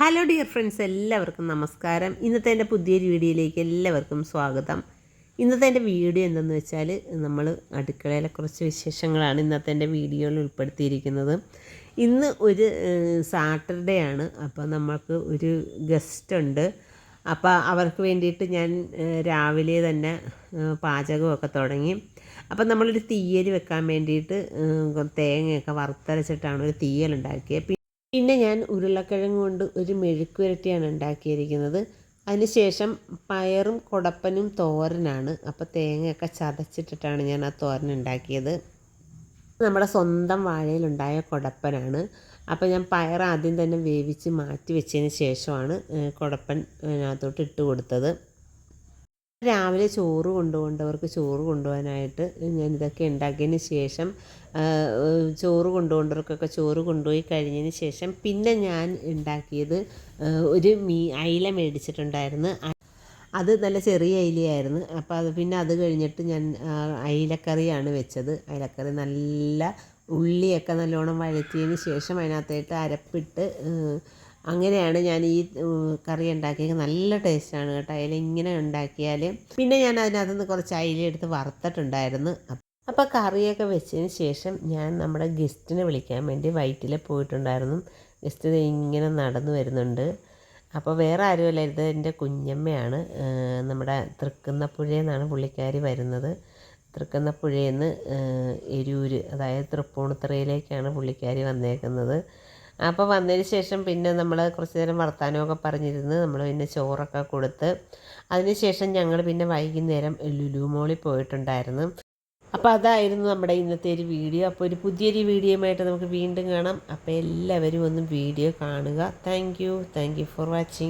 Hello dear friends എല്ലാവർക്കും നമസ്കാരം. ഇന്നത്തെ എന്റെ പുതിയൊരു വീഡിയോയിലേക്ക് എല്ലാവർക്കും സ്വാഗതം. ഇന്നത്തെ എന്റെ വീഡിയോ എന്തെന്ന് വെച്ചാൽ നമ്മൾ അടുക്കളയിലെ കുറച്ച് വിശേഷങ്ങളാണ് ഇന്നത്തെ എന്റെ വീഡിയോയിൽ ഉൾപ്പെടുത്തിയിരിക്കുന്നത്. ഇന്ന് ഒരു സാറ്റർഡേ ആണ്. അപ്പോൾ നമ്മൾക്ക് ഒരു ഗസ്റ്റ് ഉണ്ട്. അപ്പോൾ അവർക്ക് വേണ്ടിയിട്ട് ഞാൻ രാവിലെ തന്നെ പാചകമൊക്കെ തുടങ്ങി. അപ്പം നമ്മളൊരു തീയൽ വെക്കാൻ വേണ്ടിയിട്ട് തേങ്ങയൊക്കെ വറുത്തരച്ചിട്ടാണ് ഒരു തീയൽ ഉണ്ടാക്കിയത്. പിന്നെ ഞാൻ ഉരുളക്കിഴങ്ങ് കൊണ്ട് ഒരു മെഴുക്ക് പുരട്ടിയാണ് ഉണ്ടാക്കിയിരിക്കുന്നത് അതിനുശേഷം പയറും കുടപ്പനും തോരനാണ്. അപ്പോൾ തേങ്ങയൊക്കെ ചതച്ചിട്ടിട്ടാണ് ഞാൻ ആ തോരൻ ഉണ്ടാക്കിയത്. നമ്മുടെ സ്വന്തം വാഴയിലുണ്ടായ കുടപ്പനാണ്. അപ്പോൾ ഞാൻ പയർ ആദ്യം തന്നെ വേവിച്ച് മാറ്റി വെച്ചതിന് ശേഷമാണ് കുടപ്പൻ അതിനകത്തോട്ട് ഇട്ട് കൊടുത്തത്. രാവിലെ ചോറ് കൊണ്ടുപോകേണ്ടവർക്ക് ചോറ് കൊണ്ടുപോകാനായിട്ട് ഞാൻ ഇതൊക്കെ ഉണ്ടാക്കിയതിന് ശേഷം ചോറ് കൊണ്ടുപോകേണ്ടവർക്കൊക്കെ ചോറ് കൊണ്ടുപോയി കഴിഞ്ഞതിന് ശേഷം പിന്നെ ഞാൻ ഉണ്ടാക്കിയത് ഒരു മീ അയില മേടിച്ചിട്ടുണ്ടായിരുന്നു. അത് നല്ല ചെറിയ അയിലയായിരുന്നു. അപ്പോൾ അത് പിന്നെ അത് കഴിഞ്ഞിട്ട് ഞാൻ അയിലക്കറിയാണ് വെച്ചത്. അയിലക്കറി നല്ല ഉള്ളിയൊക്കെ നല്ലോണം വഴറ്റിയതിന് ശേഷം അതിനകത്തേട്ട് അരപ്പിട്ട് അങ്ങനെയാണ് ഞാൻ ഈ കറി ഉണ്ടാക്കിയത്. നല്ല ടേസ്റ്റാണ് കേട്ടോ. അതിൽ ഇങ്ങനെ ഉണ്ടാക്കിയാൽ പിന്നെ ഞാൻ അതിനകത്ത് നിന്ന് കുറച്ച് അയില എടുത്ത് വറുത്തിട്ടുണ്ടായിരുന്നു. അപ്പോൾ കറിയൊക്കെ വെച്ചതിന് ശേഷം ഞാൻ നമ്മുടെ ഗസ്റ്റിനെ വിളിക്കാൻ വേണ്ടി വയറ്റിൽ പോയിട്ടുണ്ടായിരുന്നു. ഗസ്റ്റ് ഇങ്ങനെ നടന്നു വരുന്നുണ്ട്. അപ്പോൾ വേറെ ആരുമല്ല ഇത് എന്റെ കുഞ്ഞമ്മയാണ്. നമ്മുടെ തൃക്കുന്നപ്പുഴയിൽ പുള്ളിക്കാരി വരുന്നത്. തൃക്കുന്നപ്പുഴയിൽ നിന്ന് എരൂര് അതായത് തൃപ്പൂണിത്തറയിലേക്കാണ് പുള്ളിക്കാരി വന്നേക്കുന്നത്. അപ്പോൾ വന്നതിന് ശേഷം പിന്നെ നമ്മൾ കുറച്ച് നേരം വർത്തമാനമൊക്കെ പറഞ്ഞിരുന്ന് നമ്മൾ പിന്നെ ചോറൊക്കെ കൊടുത്ത് അതിനുശേഷം ഞങ്ങൾ പിന്നെ വൈകുന്നേരം ലുലു മോളിൽ പോയിട്ടുണ്ടായിരുന്നു. അപ്പോൾ അതായിരുന്നു നമ്മുടെ ഇന്നത്തെ ഒരു വീഡിയോ. അപ്പോൾ ഒരു പുതിയൊരു വീഡിയോയുമായിട്ട് നമുക്ക് വീണ്ടും കാണാം. അപ്പോൾ എല്ലാവരും ഒന്ന് വീഡിയോ കാണുക. Thank you thank you for watching